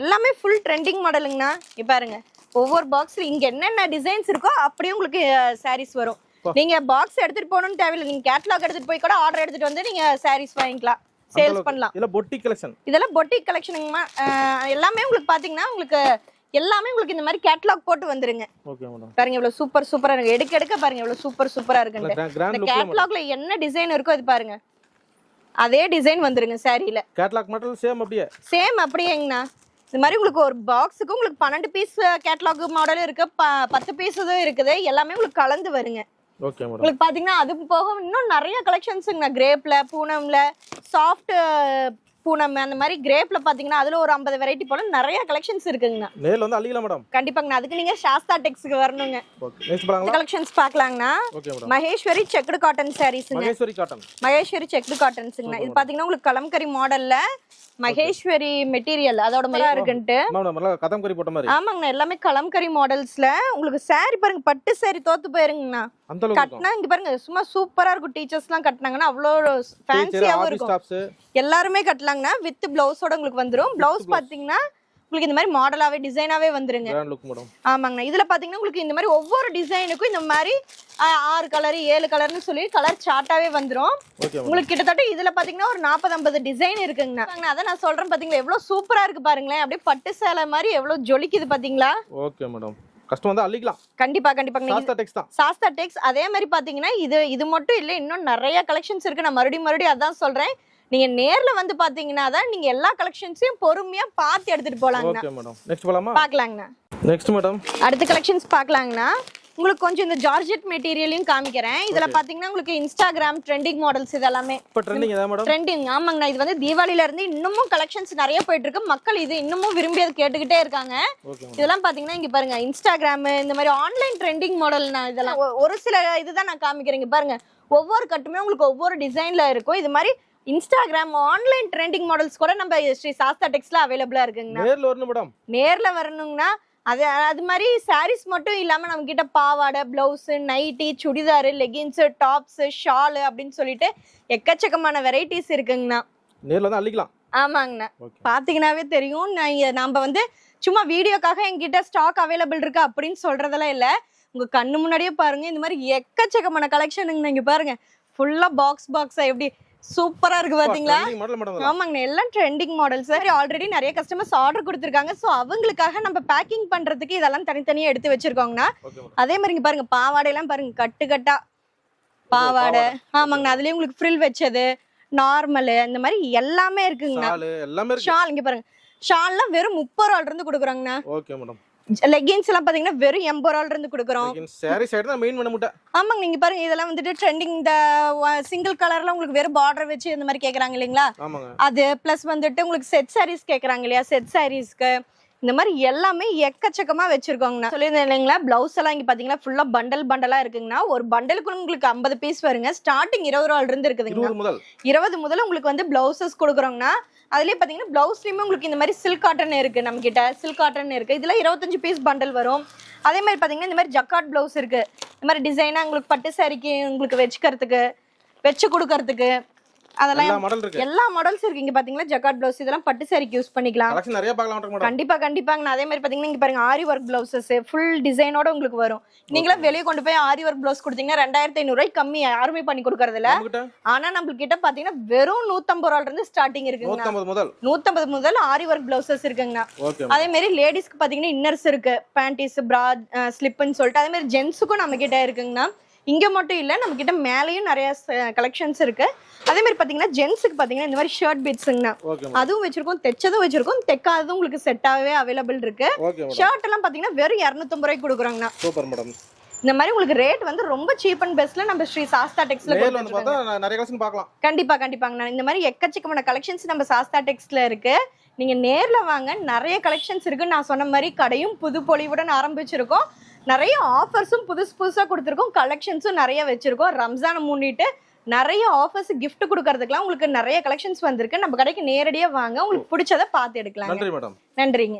எல்லாமே ஃபுல் ட்ரெண்டிங் மாடலுங்கண்ணா பாருங்க. ஒவ்வொரு பாக்ஸ்ல இங்க என்னென்ன டிசைன்ஸ் இருக்கோ அப்படியே உங்களுக்கு சாரீஸ் வரும். நீங்க பாக்ஸ் எடுத்துட்டு போகணும்னு தேவையில்லை. நீங்க கேட்லாக் எடுத்துட்டு போய் கூட ஆர்டர் எடுத்துட்டு வந்து நீங்க சாரீஸ் வாங்கிக்கலாம். சேல்ஸ் பண்ணலாம். இல்ல பொட்டி கலெக்ஷன் இதெல்லாம் பொட்டிக் கலெக்ஷனுங்கம்மா எல்லாமே உங்களுக்கு பாத்தீங்கன்னா உங்களுக்கு எல்லாமே உங்களுக்கு இந்த மாதிரி கேட்லாக் போட்டு வந்துருங்க. பாருங்க இவ்வளவு சூப்பர் சூப்பரா இருக்கு. எடுக்க எடுக்க பாருங்க இவ்வளவு சூப்பர் சூப்பரா மேடம் கேட்லாக்ல என்ன டிசைன் இருக்கோ இது பாருங்க. அதே டிசைன் வந்துருங்க சாரியில கேட்லாக் மட்டும் சேம் அப்படியே? சேம் அப்படியேங்கண்ணா. இது மாதிரி உங்களுக்கு ஒரு பாக்ஸுக்கு உங்களுக்கு பன்னெண்டு பீஸ் கேட்லாக் மாடலும் இருக்கு பத்து பீஸ் இருக்குது. எல்லாமே உங்களுக்கு கலந்து வருங்க. உங்களுக்கு பாத்தீங்கன்னா அது போக இன்னும் நிறைய கலெக்ஷன்ஸுங்கண்ணா கிரேப்ல பூனம்ல சாஃப்ட் பூனம் அந்த மாதிரி கிரேப்ல பாத்தீங்கன்னா அதுல ஒரு ஐம்பது வெரைட்டி போல நிறைய கலெக்ஷன்ஸ் இருக்குங்கண்ணா நேர்ல வந்து அள்ளிக்கலாம் மேடம் கண்டிப்பாங்கண்ணா அதுக்கு நீங்க சாஸ்தா டெக்ஸ்க்கு வரணுங்க. Collections madam Maheshwari checked cotton சாரீஸுங்க Maheshwari cotton Maheshwari checked காட்டன்ஸுங்கண்ணா இது பாத்தீங்கன்னா உங்களுக்கு கலம்கரி மாடல்ல மகேஸ்வரி மெட்டீரியல் அதோட மாதிரி இருக்குன்ட்டு. மேடம் நல்லா கதம் கறி போட்ட மாதிரி. ஆமாங்கண்ணா எல்லாமே கலம்கரி மாடல்ஸ்ல உங்களுக்கு saree பாருங்க பட்டு saree தோத்து போயிருங்கண்ணா. கட்டினா இங்க பாருங்க சும்மா சூப்பரா இருக்கும் டீச்சர்ஸ் எல்லாம் கட்டினாங்கன்னா அவ்வளோ டீச்சர் ஃபேன்சியாவும் இருக்கும். எல்லாருமே கட்டலாங்கண்ணா வித் பிளவுஸோட உங்களுக்கு வந்துரும். பிளவுஸ் பாத்தீங்கன்னா உங்களுக்கு இந்த மாதிரி மாடலாவே டிசைனாவே வந்துருங்க. ஆமாங்கண்ணா. இதுல பாத்தீங்கன்னா உங்களுக்கு இந்த மாதிரி ஒவ்வொரு டிசைனுக்கும் இந்த மாதிரி ஆறு கலர் ஏழு கலர்னு சொல்லி கலர் சார்ட்டாவே மேடம் உங்களுக்கு கிட்டத்தட்ட இதுல பாத்தீங்கன்னா ஒரு நாற்பது ஐம்பது டிசைன் இருக்குங்கண்ணா. அதான் நான் சொல்றேன் பாத்தீங்களா எவ்வளவு சூப்பரா இருக்கு பாருங்களேன். அப்படியே பட்டு சேலை மாதிரி எவ்வளவு ஜொலிக்குது பாத்தீங்களா? ஓகே மேடம் கஷ்டம் வந்து அள்ளிக்கலாம். கண்டிப்பா கண்டிப்பாங்க. சாஸ்தா டெக்ஸ் தான். சாஸ்தா டெக்ஸ் அதே மாதிரி பாத்தீங்கன்னா இது இது மட்டும் இல்ல இன்னும் நிறைய கலெக்ஷன்ஸ் இருக்கு. நான் மறுபடியும் மறுபடியும் அதான் சொல்றேன். நீங்க நேர்ல வந்து பாத்தீங்கன்னா தான் நீங்க எல்லா கலெக்ஷன்ஸையும் பொறுமையா பார்த்து எடுத்துட்டு போலாங்கண்ணா. ஓகே மேடம் நெக்ஸ்ட் போலாமா? பாக்கலாங்கண்ணா. நெக்ஸ்ட் மேடம் அடுத்த கலெக்ஷன்ஸ் பார்க்கலாங்கண்ணா உங்களுக்கு கொஞ்சம் இந்த ஜார்ஜெட் மெட்டீரியலையும் காமிக்கிறேன். இதுல பாத்தீங்கன்னா உங்களுக்கு இன்ஸ்டாகிராம் ட்ரெண்டிங் மாடல்ஸ் இதெல்லாமே. இப்போ ட்ரெண்டிங் ஆமாங்கண்ணா. இது வந்து தீபாவளில இருந்து இன்னமும் கலெக்ஷன்ஸ் நிறைய போயிட்டு இருக்கு மக்கள் இது இன்னமும் விரும்பி அதை கேட்டுக்கிட்டே இருக்காங்க. இதெல்லாம் பாத்தீங்கன்னா இங்க பாருங்க இன்ஸ்டாகிராம் இந்த மாதிரி ஆன்லைன் ட்ரெண்டிங் மாடல் நான் இதெல்லாம் ஒரு சில இதுதான் நான் காமிக்கிறேன். இங்க பாருங்க ஒவ்வொரு கட்டுமே உங்களுக்கு ஒவ்வொரு டிசைன்ல இருக்கும். இது மாதிரி இன்ஸ்டாகிராம் ஆன்லைன் ட்ரெண்டிங் மாடல்ஸ் கூட நம்ம ஸ்ரீ சாஸ்தா டெக்ஸ்ல அவைலபிளா இருக்குங்கண்ணா. நேர்ல வரணும் மேடம். நேர்ல வரணுங்கன்னா அது அது மாதிரி சாரீஸ் மட்டும் இல்லாம நம்ம கிட்ட பாவாடை blouse nightie churidar leggings tops shawl அப்படின்னு சொல்லிட்டு எக்கச்சக்கமான வெரைட்டிஸ் இருக்குங்கண்ணா. நேர்ல வந்து அள்ளிக்கலாம். ஆமாங்கண்ணா. ஓகே பாத்தீங்கன்னாவே தெரியும். நான் இங்க- நாம வந்து சும்மா வீடியோக்காக என்கிட்ட ஸ்டாக் அவைலபிள் இருக்கு அப்படின்னு சொல்றதெல்லாம் இல்ல. உங்க கண்ணு முன்னாடியே பாருங்க. இந்த மாதிரி எக்கச்சக்கமான கலெக்ஷனுங்க இங்க பாருங்க. ஃபுல்லா பாக்ஸ் பாக்ஸா எப்படி சூப்பரா இருக்கு பாத்தீங்களா? ஆமாங்கண்ணா எல்லாம் ட்ரெண்டிங் மாடல்ஸ் ஆல்ரெடி நிறைய கஸ்டமர்ஸ் ஆர்டர் கொடுத்துருக்காங்க. ஸோ அவங்களுக்காக நம்ம பேக்கிங் பண்றதுக்கு இதெல்லாம் தனித்தனியா எடுத்து வச்சிருக்கோங்கண்ணா. அதே மாதிரி இங்க பாருங்க பாவாடை எல்லாம் பாருங்க கட்டு கட்டா பாவாடை. ஆமாங்கண்ணா அதுலயும் உங்களுக்கு ஃப்ரில் வச்சது நார்மல் இந்த மாதிரி எல்லாமே இருக்குங்கண்ணா. ஷால் இங்க பாருங்க. ஷால்லாம் வெறும் முப்பது ரூபால இருந்து கொடுக்குறாங்கண்ணா. ஓகே மேடம் லெகின்ஸ் எல்லாம் பாத்தீங்கன்னா வெறும் எண்பது ரூபால இருந்து கொடுக்குறோம். சாரி சைடு தான் மெயின் பண்ண முட்டை. ஆமாங்க நீங்க பாருங்க இதெல்லாம் வந்துட்டு ட்ரெண்டிங் இந்த சிங்கிள் கலர்ல உங்களுக்கு வெறும் பார்டர் வச்சு இந்த மாதிரி கேக்குறாங்க இல்லைங்களா? அது ப்ளஸ் வந்துட்டு உங்களுக்கு செட் சாரீஸ் கேக்குறாங்க இல்லையா? செட் சாரீஸ்க்கு இந்த மாதிரி எல்லாமே எக்கச்சக்கமா வச்சிருக்கோங்கண்ணா சொல்லியிருந்தேன் இல்லைங்களா? பிளவுஸ் எல்லாம் இங்க பாத்தீங்கன்னா ஃபுல்லா பண்டல் பண்டலா இருக்குங்கண்ணா. ஒரு பண்டலுக்கு உங்களுக்கு ஐம்பது பீஸ் வருங்க. ஸ்டார்டிங் இருபது ரூபால இருந்து இருக்குதுங்க இருபது முதல். உங்களுக்கு வந்து பிளவுசஸ் கொடுக்குறோங்கண்ணா. அதுலயே பாத்தீங்கன்னா பிளவுஸ்லயுமே உங்களுக்கு இந்த மாதிரி சில்க் காட்டன் இருக்கு நம்ம கிட்ட சில்க் காட்டன் இருக்கு. இதுல இருபத்தஞ்சு பீஸ் பண்டல் வரும். அதே மாதிரி பாத்தீங்கன்னா இந்த மாதிரி ஜக்காட் பிளவுஸ் இருக்கு. இந்த மாதிரி டிசைனா உங்களுக்கு பட்டு சாரிக்கு உங்களுக்கு வச்சுக்கிறதுக்கு வச்சு கொடுக்கறதுக்கு அதெல்லாம் இருக்கு. எல்லா மாடல்ஸ் இருக்கு. இங்க பாத்தீங்களா? ஜக்காட் பிளவுஸ் இதெல்லாம் பட்டு சாரிக்கு யூஸ் பண்ணிக்கலாம். நிறைய பார்க்கலாம் கண்டிப்பா கண்டிப்பாங்க. அதே மாதிரி பாத்தீங்கன்னா இங்க பாருங்க ஆரி ஒர்க் பிளவுசஸ் ஃபுல் டிசைனோட உங்களுக்கு வரும். நீங்களாம் வெளியே கொண்டு போய் ஆரி ஒர்க் பிளவுஸ் கொடுத்தீங்கன்னா ரெண்டாயிரத்தி ஐநூறு ரூபாய் கம்மி யாருமே பண்ணி கொடுக்கறது இல்ல ஆனா நம்மளுக்கு கிட்ட பாத்தீங்கன்னா வெறும் நூத்தம்பது ரூபால இருந்து ஸ்டார்டிங் இருக்குங்க. நூத்தம்பது முதல்? நூத்தம்பது முதல் ஆரி ஒர்க் பிளவுசஸ் இருக்குங்கண்ணா. அதே மாதிரி லேடிஸ்க்கு பாத்தீங்கன்னா இன்னர்ஸ் இருக்கு. பேண்டிஸ் பிரா ஸ்லிப்னு சொல்லிட்டு அதே மாதிரி ஜென்ஸுக்கும் நம்ம கிட்ட இருக்குங்கண்ணா. இங்க மட்டும் இல்ல நம்ம கிட்ட மேலேயும் நிறைய கலெக்ஷன்ஸ் இருக்கு. அதே மாதிரி பாத்தீங்கன்னா ஜென்ஸுக்கு பாத்தீங்கன்னா இந்த மாதிரி ஷர்ட் பீட்ஸுங்கண்ணா அதுவும் வச்சிருக்கோம் தைச்சதும் வச்சிருக்கோம் தைக்காததும் உங்களுக்கு செட்டாவே அவைலபிள் இருக்கு. ஷர்ட் எல்லாம் பாத்தீங்கன்னா வெறும் இரநூத்தம்பது ரூபாய்க்கு கொடுக்குறாங்கண்ணா. சூப்பர் மேடம் இந்த மாதிரி உங்களுக்கு ரேட் வந்து ரொம்ப சீப் அண்ட் பெஸ்ட்ல நம்ம ஸ்ரீ சாஸ்தா டெக்ஸ்ல நிறைய கலெக்ஷன் பார்க்கலாம். கண்டிப்பா கண்டிப்பாங்கண்ணா. இந்த மாதிரி எக்கச்சக்கமான கலெக்ஷன்ஸ் நம்ம சாஸ்தா டெக்ஸ்ட்ல இருக்கு. நீங்க நேர்ல வாங்க நிறைய கலெக்ஷன்ஸ் இருக்கு நான் சொன்ன மாதிரி கடையும் புது பொலிவுடன் ஆரம்பிச்சிருக்கோம். நிறைய ஆஃபர்ஸும் புதுசு புதுசா கொடுத்துருக்கோம். கலெக்ஷன்ஸும் நிறைய வச்சிருக்கோம். ரம்ஜானை முன்னிட்டு நிறைய ஆஃபர்ஸ் gift கொடுக்கறதுக்குலாம் உங்களுக்கு நிறைய கலெக்ஷன்ஸ் வந்திருக்கு. நம்ம கடைக்கு நேரடியா வாங்க. உங்களுக்கு பிடிச்சதை பார்த்து எடுக்கலாம் நன்றி மேடம். நன்றிங்க.